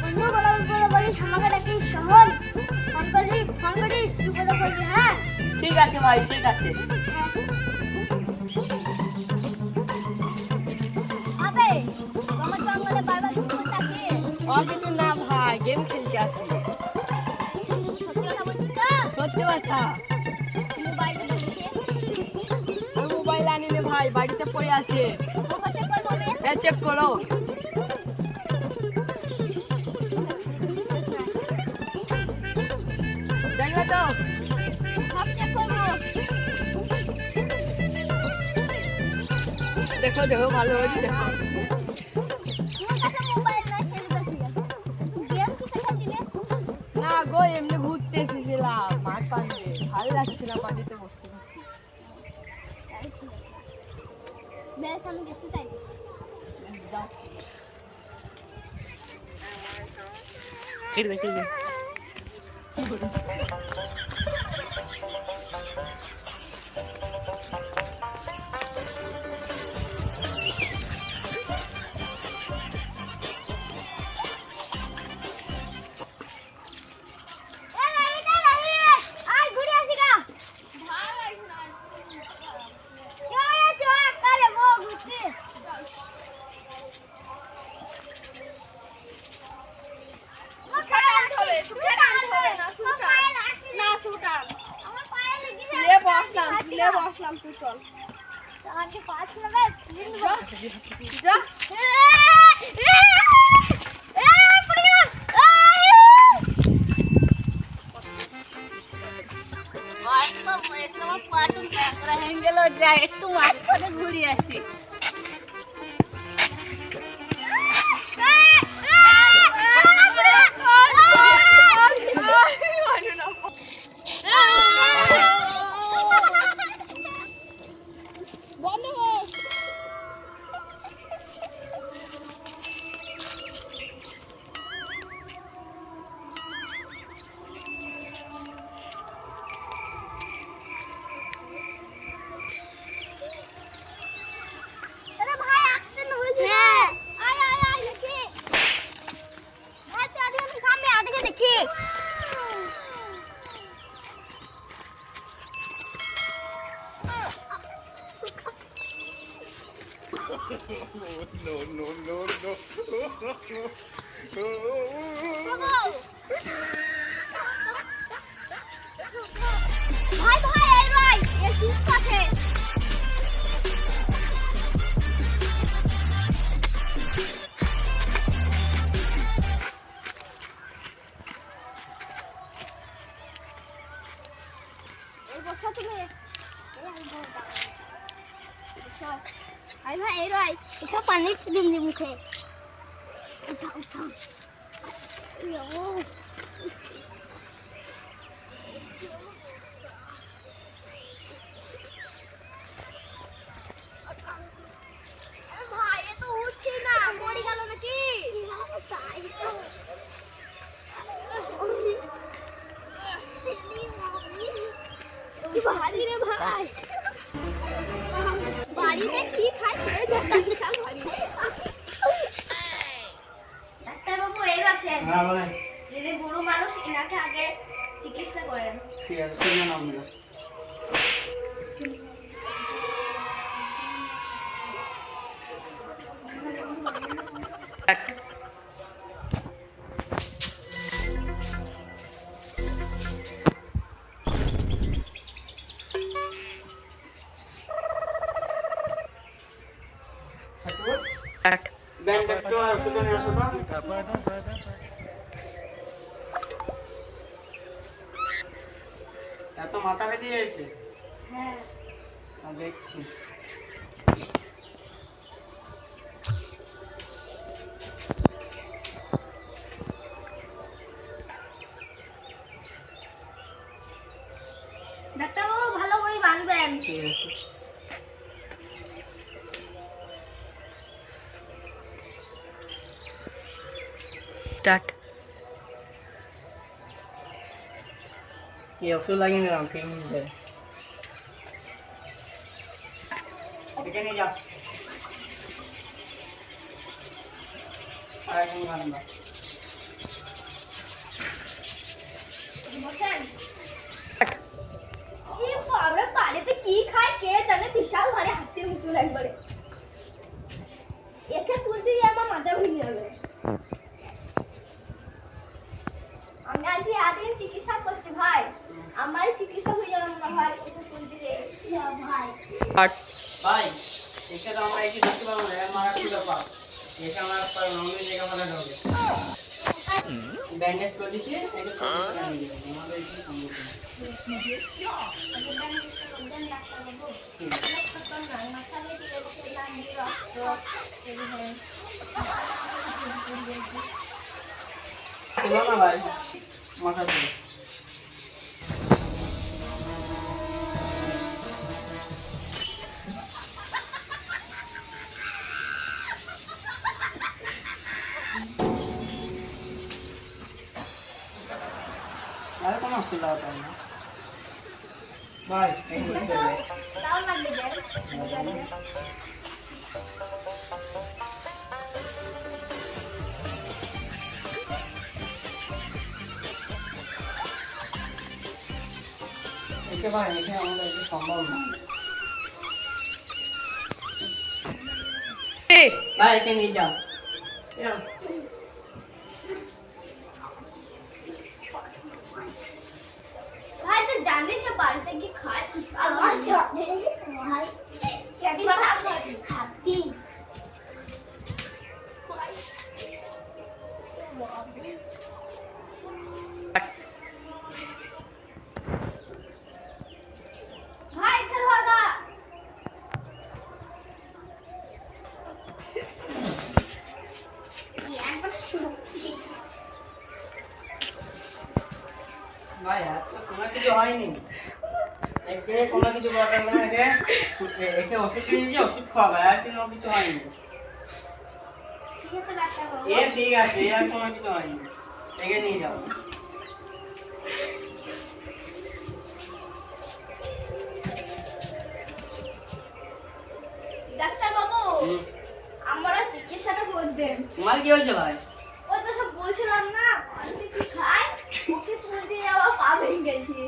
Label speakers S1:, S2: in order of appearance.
S1: বন্ধু বলে বলে বলিস আমাকে ডাকিস শহর ফোন করিস ফোন করিস বিপদে পড়বি হ্যাঁ
S2: ঠিক আছে ভাই ঠিক আছে।
S1: বারবার তাকিয়ে
S2: আর কিছু না ভাই গেম খেলতে আসি।
S1: সত্যি কথা। বলছিস তো
S2: সত্যি কথা
S1: মোবাইলটা দেখে
S2: আমি মোবাইল আনি নে ভাই বাড়িতে পড়ে আছে। হ্যাঁ চেক করো।
S1: করব
S2: দেখো দেখো, ভালো হয়েছে না গো, এমনি ঘুরতে এসেছিলাম, মাঠ পান্ডে ভালো লাগছিল মাটিতে বসতে।
S1: বেশ আমি গেছি তাই ハハハハ!
S3: লে বসলাম তুই চল।
S2: মাঝখানে ঘুরে আসি।
S1: ভাই ভাই এই ভাই এর সুস্থ আছে এই বসা তুমি আই ভাই এই ভাই এটা পানি ছিলিম নি মুখে উঠা উঠা ভারী রে ভাই। বাড়িতে কি খাচ্ছে ডাক্তারবাবু এই আসেন যদি গরু মানুষ এনাকে আগে চিকিৎসা করেন।
S4: ঠিক আছে নাম আসো এত মাথা
S1: হ্যাঁ
S4: দেখছি
S1: ডাক্তারবাবু ভালো
S2: স্টার্ট
S4: এই ওষুধ লাগিয়ে নিলাম ঠিক আছে এখানে যাও খাই তুমি খান না
S1: বসেন এই বাবা পানিতে কি খায় কে জানে বিশাল ভারী হাতির মতন একবারে একে তুলতে গিয়ে আমার মাথা ভেঙে যাবে। আমি আজকে চিকিৎসা করছি ভাই আমার চিকিৎসা হয়ে যাবে না ভাই একে তুলতে গিয়ে ভাই।
S4: ভাই একে তো আমরা একটু দেখতে পাবো না এর মারা কি ব্যাপার। একে আমরা অন্য জায়গা ভালো ঢোকে ব্যান্ডেজ করে দিচ্ছি আমাদের না ভাই? মাথা তুলো আরে কোনো অসুবিধা হতো না ভাই এই বুঝতে হবে
S1: তাও লাগবে দেন
S4: একে ভাই একে আমাদের একটু সম্ভব না ভাই একে নিয়ে যাও যাও।
S1: ভাই তো জানলে সে বাড়িতে কি খায়
S3: আমার জানে ভাই হাতি
S1: ভাই এটা ধরবা
S3: একবার শুনছি
S4: ভাই আর তো কোনো কিছু একে কোনো কিছু না একে? একে ওষুধ কিনে দিয়েছি ওষুধ খাওয়াবে আর কোনো কিছু হয়নি।
S1: ঠিক আছে ডাক্তারবাবু
S4: এ ঠিক আছে আর কোনো কিছু হয়নি। একে নিয়ে যাও।
S1: আমরা চিকিৎসাটা
S4: তোমার কি হয়েছে ভাই?
S1: বলছিলাম না অনেকে কি খায় ওকে ফুল দিয়ে আবার পা ভেঙে গেছে